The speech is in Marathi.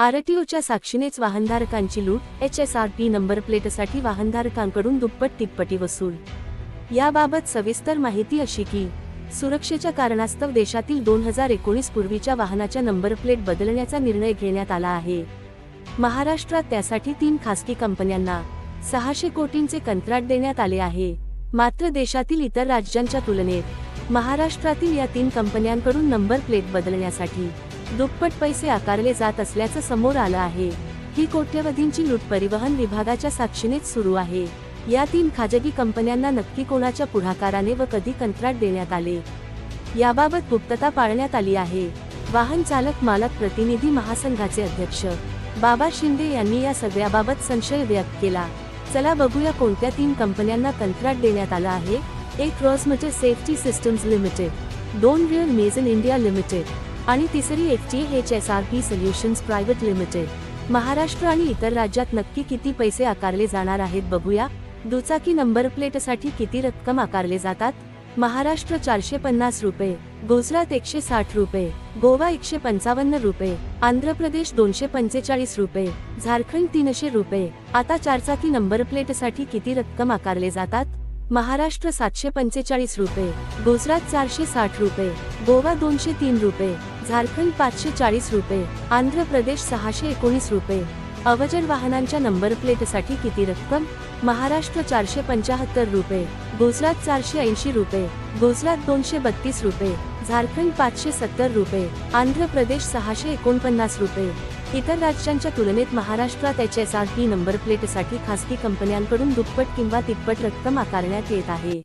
आरटीओच्या साक्षीनेच वाहनधारकांची लूट H S R P number प्लेटसाठी वाहनधारकांकडून दुप्पट तिप्पटी वसूल. याबाबत सविस्तर माहिती अशी की सुरक्षेच्या कारणास्तव देशातील दोन हजार एकोणीस पूर्वीच्या वाहनाच्या नंबर प्लेट बदलण्याचा निर्णय घेण्यात आला आहे. महाराष्ट्रात त्यासाठी तीन खासगी कंपन्यांना सहाशे कोटींचे कंत्राट देण्यात आले आहे. मात्र देशातील इतर राज्यांच्या तुलनेत महाराष्ट्रातील या तीन कंपन्यांकडून नंबर प्लेट बदलण्यासाठी दुप्पट पैसे आकारले जात असल्याचं समोर आलं आहे. ही कोट्यवधींची लूट परिवहन विभागाच्या साक्षीनेच सुरू आहे. या तीन खाजगी कंपन्यांना नक्की कोणाच्या पुढाकाराने व कधी कंत्राट देण्यात आले? याबाबत गुप्तता पाळण्यात आली आहे. वाहन चालक मालक प्रतिनिधी महासंघाचे अध्यक्ष बाबा शिंदे यांनी या सगळ्याबाबत संशय व्यक्त केला. चला बघूया कोणत्या तीन कंपन्यांना कंत्राट देण्यात आलं आहे. एक रॉसमटर म्हणजे सेफ्टी सिस्टम्स लिमिटेड दोन रिअल मेजन इंडिया लिमिटेड आणि तिसरी F T H S R P solutions private limited Maharashtra आणि इतर राज्यात नक्की किती पैसे आकारले जाणार आहेत बघूया. दुचाकी नंबर प्लेटसाठी किती रक्कम आकारले जातात? महाराष्ट्र चारशे पन्नास रुपये गुजरात एकशे साठ रुपये गोवा एकशे पंचावन्न रुपये आंध्र प्रदेश दोनशे पंचेचाळीस रुपये झारखंड तीनशे रुपये. आता चारचाकी नंबर प्लेटसाठी किती रक्कम आकारले जातात? महाराष्ट्र सातशे पंचेचाळीस रुपये गुजरात चारशे साठ रुपये गोवा दोनशे तीन रुपये झारखंड पाचशे चाळीस रुपये आंध्र प्रदेश सहाशे एकोणीस रुपये. अवजड वाहनांच्या नंबर प्लेटसाठी किती रक्कम? महाराष्ट्र चारशे पंचाहत्तर रुपये गुजरात चारशे ऐंशी रुपये गुजरात दोनशे बत्तीस रुपये झारखंड पाचशे सत्तर रुपये आंध्र प्रदेश सहाशे एकोणपन्नास रुपये. इतर राज्यांच्या तुलनेत महाराष्ट्रात H S R P number प्लेटसाठी खासगी कंपन्यांकडून दुप्पट किंवा तिप्पट रक्कम आकारण्यात येत आहे.